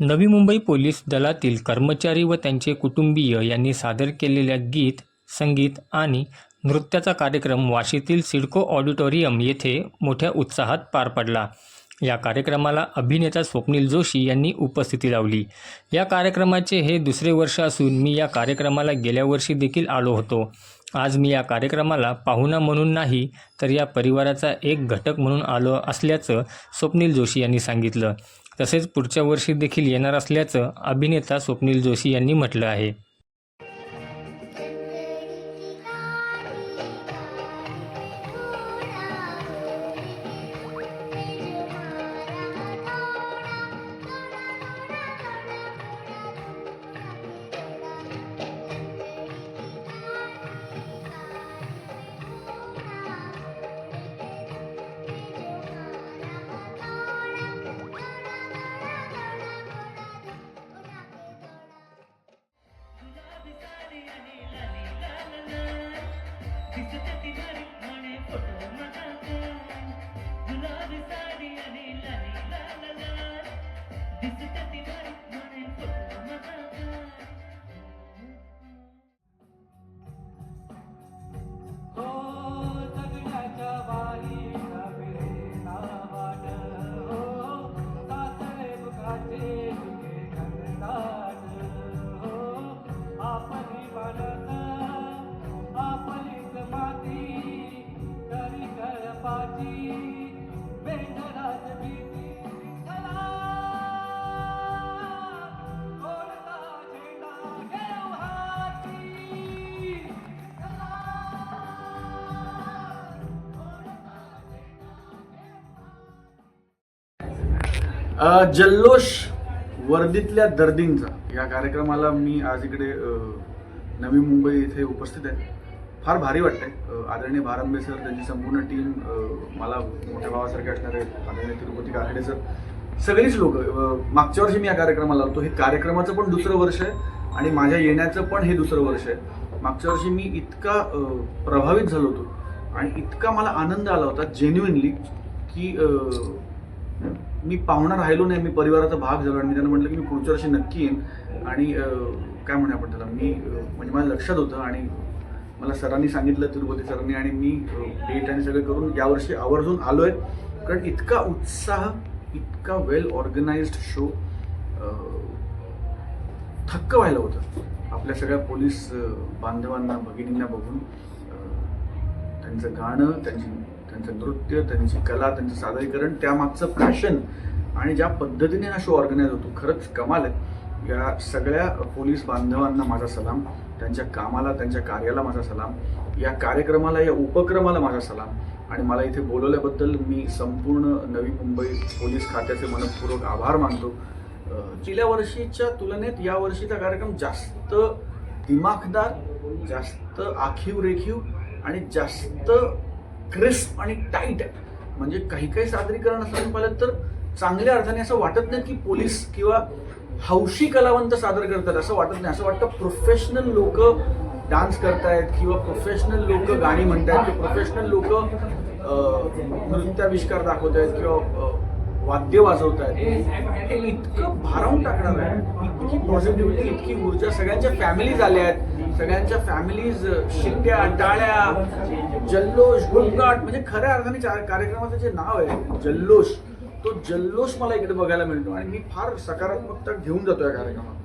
Navi Mumbai police दलातील कर्मचारी व त्यांचे कुटुंबीय यांनी सादर केलेल्या गीत संगीत आणि नृत्याचा कार्यक्रम वाशीतील सिडको ऑडिटोरियम येथे मोठ्या उत्साहात पार पडला. या कार्यक्रमाला अभिनेता स्वप्नील जोशी यांनी उपस्थिती लावली. या कार्यक्रमाचे हे दुसरे वर्ष असून मी या कार्यक्रमाला गेल्या वर्षी देखील आलो होतो. आज मी या कार्यक्रमाला पाहुणा म्हणून नाही तर या परिवाराचा एक घटक म्हणून आलो असल्याचं स्वप्नील जोशी यांनी सांगितलं. तसेच पुढच्या वर्षी देखील येणार असल्याचं अभिनेता स्वप्नील जोशी यांनी म्हटलं आहे. हो जल्लोष वर्दीतल्या दर्दींचा. या कार्यक्रमाला मी आज इकडे नवी मुंबई इथे उपस्थित आहे. फार भारी वाटतंय. आदरणीय भारंबे सर त्यांची संपूर्ण टीम मला मोठ्या भावासारखे असणारे आदरणीय तिरुपती गाखडे सर सगळीच लोक मागच्या वर्षी मी या कार्यक्रमाला होतो. हे कार्यक्रमाचं पण दुसरं वर्ष आहे आणि माझ्या येण्याचं पण हे दुसरं वर्ष आहे. मागच्या वर्षी मी इतका प्रभावित झालो होतो आणि इतका मला आनंद आला होता जेन्युइनली की मी पाहुणा राहिलो नाही मी परिवाराचा भाग झालो आणि मी त्यांना म्हटलं की मी पुढच्या वर्षी नक्की येईन. आणि काय म्हणे आपण त्याला? मी म्हणजे माझ्या लक्षात होतं आणि मला सरांनी सांगितलं तिरुपती सरांनी आणि मी डेट आणि सगळं करून यावर्षी आवर्जून आलो आहे कारण इतका उत्साह इतका वेल ऑर्गनाइज्ड शो थक्क व्हायला होतं. आपल्या सगळ्या पोलीस बांधवांना भगिनींना बघून त्यांचं गाणं त्यांची त्यांचं नृत्य त्यांची कला त्यांचं सादरीकरण त्यामागचं फॅशन आणि ज्या पद्धतीने हा शो ऑर्गनाईज होतो खरंच कमाल आहे. या सगळ्या पोलीस बांधवांना माझा सलाम त्यांच्या कामाला त्यांच्या कार्याला माझा सलाम या कार्यक्रमाला या उपक्रमाला माझा सलाम. आणि मला इथे बोलवल्याबद्दल मी संपूर्ण नवी मुंबई पोलीस खात्याचे मनपूर्वक आभार मानतो. गेल्या वर्षीच्या तुलनेत या वर्षीचा कार्यक्रम जास्त दिमाखदार जास्त आखीव रेखीव आणि जास्त क्रिस्प आणि टाईट आहे म्हणजे काही काही सादरीकरण असं पाहिलं तर चांगल्या अर्थाने असं वाटत नाही की पोलीस किंवा हौशी कलावंत सादर करतात असं वाटत नाही. असं वाटतं प्रोफेशनल लोक डान्स करतायत किंवा प्रोफेशनल लोक गाणी म्हणतायत किंवा प्रोफेशनल लोक नृत्याविष्कार दाखवत आहेत किंवा वाद्य वाजवत आहेत हे इतकं भारावून टाकणार आहे. इतकी पॉझिटिव्हिटी इतकी ऊर्जा. सगळ्यांच्या फॅमिलीज आल्या आहेत. सगळ्यांच्या फॅमिलीज शिट्ट्या टाळ्या जल्लोष गोंगाट म्हणजे खऱ्या अर्थाने कार्यक्रमाचं जे नाव आहे जल्लोष तो जल्लोष मला इकडे बघायला मिळतो. आणि मी फार सकारात्मकता घेऊन जातो या कार्यक्रमात.